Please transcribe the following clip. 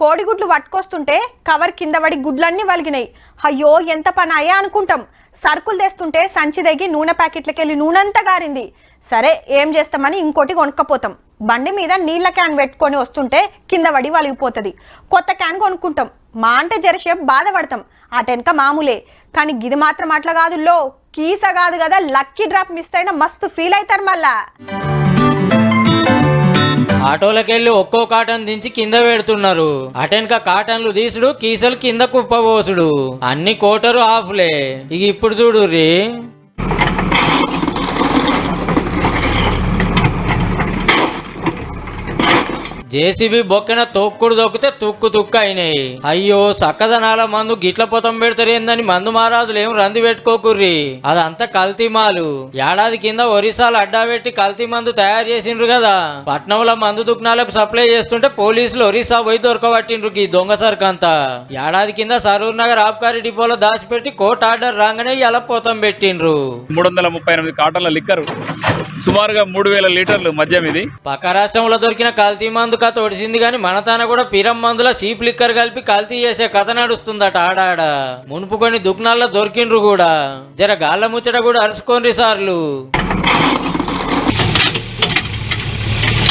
కోడిగుడ్లు పట్టుకొస్తుంటే కవర్ కింద పడి గుడ్లన్నీ వలిగినాయి. అయ్యో ఎంత పని అయ్యా అనుకుంటాం. సరుకులు తెస్తుంటే సంచి దగ్గి నూనె ప్యాకెట్లకెళ్ళి నూనె అంతా గారింది. సరే ఏం చేస్తామని ఇంకోటి కొనుక్కపోతాం. బండి మీద నీళ్ళ క్యాన్ పెట్టుకొని వస్తుంటే కింద పడి వలిగిపోతుంది. కొత్త క్యాన్ కొనుక్కుంటాం. మా అంటే జరసేపు బాధపడతాం. అటెనక మామూలే. కానీ గిది మాత్రం అట్లా కాదు లో కీస కాదు కదా లక్కీ డ్రాప్ మిస్ అయినా మస్తు ఫీల్ అవుతారు మళ్ళా. ఆటోలకెళ్ళి ఒక్కో కాటన్ దించి కింద పెడుతున్నారు. అటెన్క కాటన్లు తీసుడు కీసలు కింద కుప్పబోసుడు. అన్ని కోటరు ఆఫ్లే. ఇక ఇప్పుడు చూడు జేసీబీ బొక్కన తొక్కుడు దొక్కితే తుక్కు తుక్కు అయినాయి అయ్యో సక్కదనాల మందు గిట్ల పొతం పెడతారేందని మందు మహారాజులు ఏం రంది పెట్టుకోకుర్రి. అదంతా కల్తీ మాలు. ఏడాది కింద ఒరిస్సాలు అడ్డా పెట్టి కల్తీ మందు తయారు చేసిండ్రు కదా. పట్నంలో మందు దుకాణాలకు సప్లై చేస్తుంటే పోలీసులు ఒరిస్సా పోయి దొరకబట్టిండ్రు ఈ దొంగ సరుకంతా. ఏడాది కింద సరూర్ నగర్ ఆబ్కారీ డిపోలో దాచిపెట్టి కోర్టు ఆర్డర్ రాగానే ఎలా పోతం పెట్టిండ్రు. మూడు వందల ముప్పై ఎనిమిది కాటన్ల లిక్కర్. సుమారుగా మూడు వేల లీటర్లు మద్యం ఇది. పక్క రాష్ట్రంలో దొరికిన కల్తీ మందు కథ ఒడిసింది కానీ మన తాన కూడా పిరం మందుల సీప్ లిక్కర్ కలిపి కల్తీ చేసే కథ నడుస్తుందట ఆడాడ. మునుపు కొన్ని దుకాణాల్లో దొరికిండ్రు కూడా. జర గాళ్ళ ముచ్చట కూడా అరుచుకోండి సార్లు.